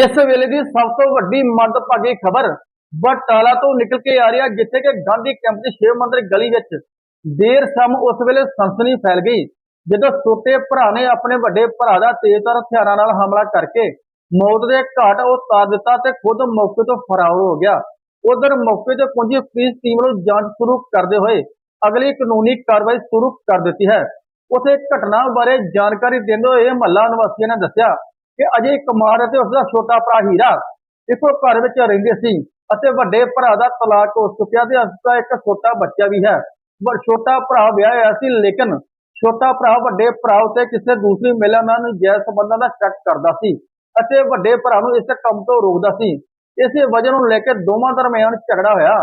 ਇਸ ਵੇਲੇ ਦੀ ਸਭ ਤੋਂ ਵੱਡੀ ਮੰਦਭਾਗੀ ਖਬਰ ਬਟਾਲਾ ਤੋਂ ਨਿਕਲ ਕੇ ਆ ਰਹੀ ਹੈ, ਜਿੱਥੇ ਕਿ ਗਾਂਧੀ ਕੈਂਪ ਦੀ ਸ਼ਿਵ ਮੰਦਰ ਗਲੀ ਵਿੱਚ ਦੇਰ ਸ਼ਾਮ ਉਸ ਵੇਲੇ ਸੰਸਨੀ ਫੈਲ ਗਈ, ਜਦੋਂ ਛੋਟੇ ਭਰਾ ਨੇ ਆਪਣੇ ਵੱਡੇ ਭਰਾ ਦਾ ਤੇਜ਼ਧਾਰ ਹਥਿਆਰਾਂ ਨਾਲ ਹਮਲਾ ਕਰਕੇ ਮੌਤ ਦੇ ਘਾਟ ਉਤਾਰ ਦਿੱਤਾ ਤੇ ਖੁਦ ਮੌਕੇ ਤੋਂ ਫਰਾਰ ਹੋ ਗਿਆ। ਉਧਰ ਮੌਕੇ ਤੇ ਪਹੁੰਚੀ ਪੁਲਿਸ ਟੀਮ ਨੂੰ ਜਾਂਚ ਸ਼ੁਰੂ ਕਰਦੇ ਹੋਏ ਅਗਲੀ ਕਾਨੂੰਨੀ ਕਾਰਵਾਈ ਸ਼ੁਰੂ ਕਰ ਦਿੱਤੀ ਹੈ। ਉਥੇ ਘਟਨਾ ਬਾਰੇ ਜਾਣਕਾਰੀ ਦਿੰਦੇ ਹੋਏ ਮਹੱਲਾ ਨਿਵਾਸੀਆਂ ਨੇ ਦੱਸਿਆ ਕਿ ਅਜੇ ਕੁਮਾਰ ਅਤੇ ਉਸ ਦਾ ਛੋਟਾ ਭਰਾ ਹੀਰਾ ਇੱਕੋ ਘਰ ਵਿੱਚ ਰਹਿੰਦੇ ਸੀ ਅਤੇ ਵੱਡੇ ਭਰਾ ਦਾ ਤਲਾਕ ਹੋ ਚੁੱਕਿਆ ਤੇ ਉਸ ਦਾ ਇੱਕ ਛੋਟਾ ਬੱਚਾ ਵੀ ਹੈ। ਪਰ ਛੋਟਾ ਭਰਾ ਵਿਆਹਿਆ ਸੀ, ਲੇਕਿਨ ਛੋਟਾ ਭਰਾ ਵੱਡੇ ਭਰਾ ਉੱਤੇ ਕਿਸੇ ਦੂਸਰੀ ਮਹਿਲਾ ਨਾਲ ਨਜਾਇਜ਼ ਸੰਬੰਧਾਂ ਦਾ ਸ਼ੱਕ ਕਰਦਾ ਸੀ ਅਤੇ ਵੱਡੇ ਭਰਾ ਨੂੰ ਇਸ ਕੰਮ ਤੋਂ ਰੋਕਦਾ ਸੀ। ਇਸੇ ਵਜ੍ਹਾ ਨੂੰ ਲੈ ਕੇ ਦੋਵਾਂ ਦਰਮਿਆਨ ਝਗੜਾ ਹੋਇਆ।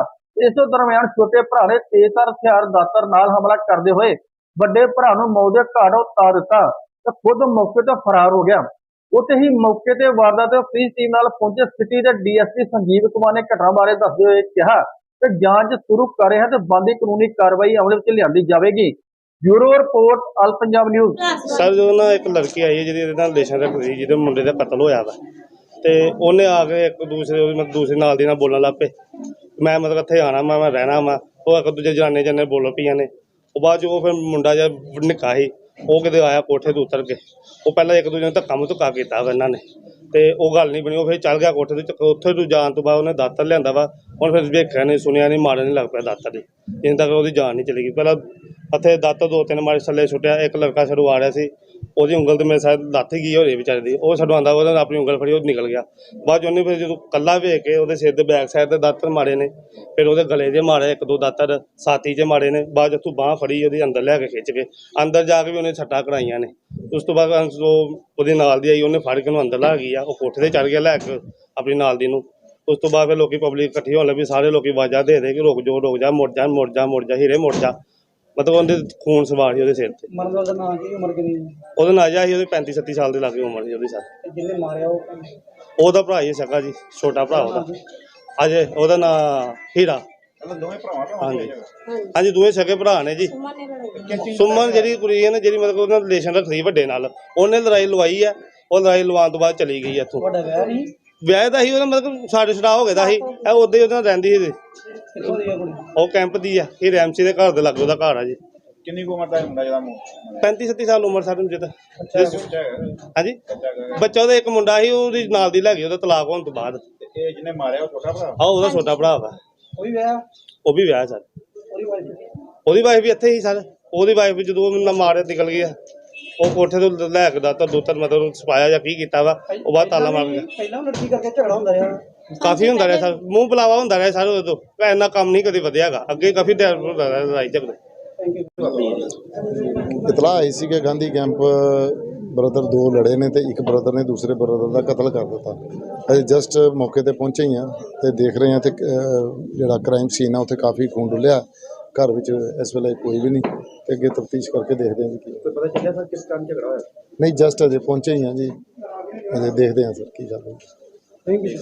ਇਸ ਦਰਮਿਆਨ ਛੋਟੇ ਭਰਾ ਨੇ ਤੇਜ਼ਧਾਰ ਹਥਿਆਰ ਦਾਤਰ ਨਾਲ ਹਮਲਾ ਕਰਦੇ ਹੋਏ ਵੱਡੇ ਭਰਾ ਨੂੰ ਮੌਤ ਦੇ ਘਾਟ ਉਤਾਰ ਦਿੱਤਾ ਤੇ ਖੁਦ ਮੌਕੇ ਤੋਂ ਫਰਾਰ ਹੋ ਗਿਆ। ਉੱਥੇ ਹੀ ਮੌਕੇ ਤੇ ਵਾਰਦਾਤ ਪੁਲਿਸ ਟੀਮ ਨਾਲ ਪਹੁੰਚੇ ਸਿਟੀ ਦੇ ਡੀਐਸਪੀ ਸੰਜੀਵ ਕੁਮਾਰ ਨੇ ਘਟਨਾ ਬਾਰੇ ਦੱਸਦੇ ਹੋਏ ਕਿਹਾ ਕਿ ਜਾਂਚ ਸ਼ੁਰੂ ਕਰ ਰਹੇ ਤੇ ਬੰਦੀ ਕਾਨੂੰਨੀ ਕਾਰਵਾਈ ਅਮਲ ਵਿੱਚ ਲਿਆਂਦੀ ਜਾਵੇਗੀ। Bureau report all Punjab news. Sir, ਜਦੋਂ ਨਾ ਇੱਕ ਲੜਕੀ ਆਈ ਹੈ ਜਿਹਦੀ ਇਹਦੇ ਨਾਲ ਰਿਲੇਸ਼ਨ ਰੱਖਦੀ ਜਿਹਦੇ ਮੁੰਡੇ ਦਾ ਕਤਲ ਹੋਇਆ ਵਾ। ਤੇ ਉਹਨੇ ਆ ਕੇ ਇੱਕ ਦੂਸਰੇ ਉਹਦੀ ਮਤਲਬ ਦੂਸਰੇ ਨਾਲ ਦੀ ਨਾਲ ਬੋਲਣ ਲੱਗ ਪਏ। ਮੈਂ ਮਤਲਬ ਇੱਥੇ ਆਣਾ ਮੈਂ ਮੈਂ ਰਹਿਣਾ ਵਾ। ਉਹ ਇੱਕ ਦੂਜੇ ਜਾਣੇ ਜਾਣੇ ਬੋਲ ਪਈਆਂ ਨੇ। ਉਹ ਬਾਅਦ 'ਚ ਉਹ ਫਿਰ ਮੁੰਡਾ ਜਿਹਾ ਨਿੱਕਾ ਸੀ ਉਹ ਕਿਤੇ ਆਇਆ ਕੋਠੇ ਤੋਂ ਉਤਰ ਕੇ, ਉਹ ਪਹਿਲਾਂ ਇੱਕ ਦੂਜੇ ਨੂੰ ਧੱਕਾ ਮੁੱਕਾ ਕੀਤਾ ਵਾ ਇਹਨਾਂ ਨੇ। ਤੇ ਉਹ ਗੱਲ ਨਹੀਂ ਬਣੀ, ਉਹ ਫਿਰ ਚੱਲ ਗਿਆ ਕੋਠੇ ਤੋਂ ਉੱਥੇ ਤੋਂ ਜਾਣ ਤੋਂ ਬਾਅਦ ਉਹਨੇ ਦਾਤਰ ਲਿਆਂਦਾ ਵਾ, ਹੁਣ ਫਿਰ ਵੇਖਿਆ ਨਹੀਂ, ਸੁਣਿਆ ਨਹੀਂ ਮਾਰਨ ਨਹੀਂ ਲੱਗ ਪਿਆ ਦਾਤਰ ਦੀ ਜਿੰਨ ਤੱਕ ਉਹਦੀ ਜਾਨ ਨਹੀਂ ਚਲੀ ਗਈ। ਪਹਿਲਾਂ ਹੱਥੇ ਦਾਤਰ ਦੋ ਤਿੰਨ ਮਾਰੇ, ਥੱਲੇ ਸੁੱਟਿਆ, ਇੱਕ ਲੜਕਾ ਛੜੂ ਆ ਰਿਹਾ ਸੀ। ਉਹਦੀ ਉਂਗਲ ਤੇ ਮੇਰੇ ਸ਼ਾਇਦ ਲੱਥ ਗਈ ਹੋਰੇ ਵਿਚਾਰੇ ਦੀ, ਉਹ ਛਡਵਾਉਂਦਾ ਉਹਨੇ ਆਪਣੀ ਉਂਗਲ ਫੜੀ, ਉਹ ਨਿਕਲ ਗਿਆ। ਬਾਅਦ 'ਚ ਉਹਨੇ ਫਿਰ ਜਦੋਂ ਕੱਲਾ ਵੇਖ ਕੇ ਉਹਦੇ ਸਿਰ ਦੇ ਬੈਕ ਸਾਈਡ ਤੇ ਦਾਤਰ ਮਾਰੇ ਨੇ, ਫਿਰ ਉਹਦੇ ਗਲੇ 'ਚ ਮਾਰੇ, ਇੱਕ ਦੋ ਦਾਤਰ ਸਾਥੀ 'ਚ ਮਾਰੇ ਨੇ, ਬਾਅਦ 'ਚ ਉੱਥੋਂ ਬਾਹ ਫੜੀ, ਉਹਦੀ ਅੰਦਰ ਲੈ ਕੇ ਖਿੱਚ ਕੇ, ਅੰਦਰ ਜਾ ਕੇ ਵੀ ਉਹਨੇ ਛੱਟਾਂ ਕਰਾਈਆਂ ਨੇ। ਉਸ ਤੋਂ ਬਾਅਦ ਅੰਸ਼ ਉਹ ਉਹਦੇ ਨਾਲ ਦੀ ਆਈ, ਉਹਨੇ ਫੜ ਕੇ ਉਹਨੂੰ ਅੰਦਰ ਲਾ ਗਈ ਆ, ਉਹ ਕੋਠੇ ਤੇ ਚੜ ਗਿਆ ਲੈ ਕੇ, ਆਪਣੀ ਨਾਲ ਦੀ ਨੂੰ। ਉਸ ਤੋਂ ਬਾਅਦ ਫਿਰ ਲੋਕੀ ਪਬਲਿਕ ਇਕੱਠੀ ਹੋਣ ਲੱਗੀ, ਸਾਰੇ ਲੋਕੀ ਆਵਾਜ਼ਾਂ ਦੇ ਦੇ ਕਿ ਰੁਕ ਜਾ ਰੁਕ ਜਾ, ਮੁੜ ਜਾ ਮੁੜ ਜਾ ਮੁੜ ਜਾ, ਹੀਰੇ ਮੁੜ ਜਾ। ਮਤਲਬ ਉਹਦੇ ਖੂਨ ਸਵਾਰ ਸੀ ਉਹਦੇ ਸਿਰ ਤੇ। ਮਰਨ ਦਾ ਨਾਂ ਕੀ ਉਮਰ ਕਿੰਨੀ ਹੈ? ਉਹਦਾ ਨਾਂ ਜਾ ਸੀ ਉਹਦੇ 35 37 ਸਾਲ ਦੇ ਲਾਗੇ ਉਮਰ ਸੀ ਉਹਦੀ ਸਰ ਤੇ ਜਿਹਨੇ ਮਾਰਿਆ ਉਹ ਉਹਦਾ ਭਰਾ ਹੀ ਸਕਾ ਜੀ ਛੋਟਾ ਭਰਾ ਉਹਦਾ। ਅਜੇ ਉਹਦਾ ਨਾਂ ਹੀਰਾ। ਹਾਂਜੀ। ਹਾਂਜੀ ਦੋਵੇਂ ਸਕੇ ਭਰਾ ਨੇ ਜੀ। ਸੁਮਨ ਜਿਹੜੀ ਕੁੜੀ ਹੈ ਨਾ ਜਿਹੜੀ ਮਤਲਬ ਉਹਨਾਂ ਰਿਲੇਸ਼ਨ ਰੱਖਦੀ ਵੱਡੇ ਨਾਲ ਉਹਨੇ ਲੜਾਈ ਲਵਾਈ ਆ ਉਹ ਲੜਾਈ ਲਵਾਉਣ ਤੋਂ ਬਾਅਦ ਚਲੀ ਗਈ ਇੱਥੋਂ। ਤੁਹਾਡਾ ਵਿਆਹ ਨਹੀਂ? ਵਿਆਹ ਦਾ ਸੀ ਉਹਦਾ ਮਤਲਬ ਸਾਡੇ ਛੜਾ ਹੋ ਗਿਆ ਦਾ ਸੀ ਇਹ ਉਦੋਂ ਹੀ ਉਹਦੇ ਨਾਲ ਰਹਿੰਦੀ ਸੀ ਦੀ ਹੈ ਉਹ ਕੈਂਪ ਦੀ ਆ ਇਹ ਰੈਮਸੀ ਦੇ ਘਰ ਦੇ ਲੱਗੇ ਉਹਦਾ ਘਰ ਆ ਜੀ। ਕਿੰਨੀ ਕੁ ਉਮਰ ਦਾ ਮੁੰਡਾ ਜਿਹਦਾ ਮੂੰਹ? 35 37 ਸਾਲ ਉਮਰ ਸਾਡੇ ਨੂੰ ਜਿੱਦ ਹਾਂਜੀ? ਬੱਚਾ ਉਹਦਾ ਇੱਕ ਮੁੰਡਾ ਸੀ ਉਹਦੀ ਨਾਲ ਦੀ ਲੈ ਗਈ ਉਹਦਾ ਤਲਾਕ ਹੋਣ ਤੋਂ ਬਾਅਦ। ਇਹ ਜਿਹਨੇ ਮਾਰਿਆ ਉਹ ਛੋਟਾ ਭਰਾ? ਆ ਉਹਦਾ ਛੋਟਾ ਭਰਾ ਵਾ। ਉਹ ਵੀ ਵਿਆਹ? ਉਹ ਵੀ ਵਿਆਹ ਸਰ। ਉਹਦੀ ਵਾਈਫ ਉਹਦੀ ਵਾਈਫ ਵੀ ਇੱਥੇ ਹੀ ਸਰ। ਉਹਦੀ ਵਾਈਫ ਜਦੋਂ ਮੈਨੂੰ ਮਾਰਿਆ ਨਿਕਲ ਗਈ ਆ ਉਹ ਕੋਠੇ ਤੋਂ ਲੈ ਕੇ ਦਾਤਾ ਦੋ ਤਿੰਨ ਮਤਲਬ ਸਪਾਇਆ ਜਾਂ ਕੀ ਕੀਤਾ ਵਾ ਉਹ ਬਾਅਦ ਤਾਲਾ ਮਾਰ ਗਿਆ ਪਹਿਲਾਂ ਲੜਕੀ ਕਰਕੇ ਝਗੜਾ ਹੁੰਦਾ ਰਿਹਾ। ਕਾਫੀ ਹੁੰਦਾ ਰਿਹਾ ਸਰ ਮੂੰਹ ਬੁਲਾਵਾ ਹੁੰਦਾ ਰਿਹਾ ਸਰ ਉਦੋਂ ਪਰ ਇੰਨਾ ਕੰਮ ਨਹੀਂ ਕਦੇ ਵਧਿਆਗਾ ਅੱਗੇ ਕਾਫੀ ਦੇਰ ਹੁੰਦਾ ਰਿਹਾ ਲੜਾਈ ਝਗੜੇ। ਥੈਂਕ ਯੂ ਇਤਲਾਹ ਆਈ ਸੀ ਕਿ ਗਾਂਧੀ ਕੈਂਪ ਬ੍ਰਦਰ ਦੋ ਲੜੇ ਨੇ ਤੇ ਇੱਕ ਬ੍ਰਦਰ ਨੇ ਦੂਸਰੇ ਬ੍ਰਦਰ ਦਾ ਕਤਲ ਕਰ ਦਿੱਤਾ। ਅਸੀਂ ਜਸਟ ਮੌਕੇ ਤੇ ਪਹੁੰਚੇ ਹੀ ਹਾਂ ਤੇ ਦੇਖ ਰਹੇ ਹਾਂ ਤੇ ਜਿਹੜਾ ਕ੍ਰਾਈਮ ਸੀਨ ਆ ਉੱਥੇ ਕਾਫੀ ਖੂਨ ਡੁੱਲਿਆ। ਘਰ ਵਿੱਚ ਇਸ ਵੇਲੇ ਕੋਈ ਵੀ ਨਹੀਂ ਤੇ ਅੱਗੇ ਤਫਤੀਸ਼ ਕਰਕੇ ਦੇਖਦੇ ਹਾਂ ਜੀ ਕੀ ਪਤਾ ਚੱਲਿਆ ਸਰ ਕਿਸ ਕਾਰਨ ਝਗੜਾ ਹੋਇਆ? ਨਹੀਂ ਜਸਟ ਅਜੇ ਪਹੁੰਚੇ ਹੀ ਹਾਂ ਜੀ। ਅਜੇ ਦੇਖਦੇ ਹਾਂ ਸਰ ਕੀ ਗੱਲ ਹੈ ਥੈਂਕ ਯੂ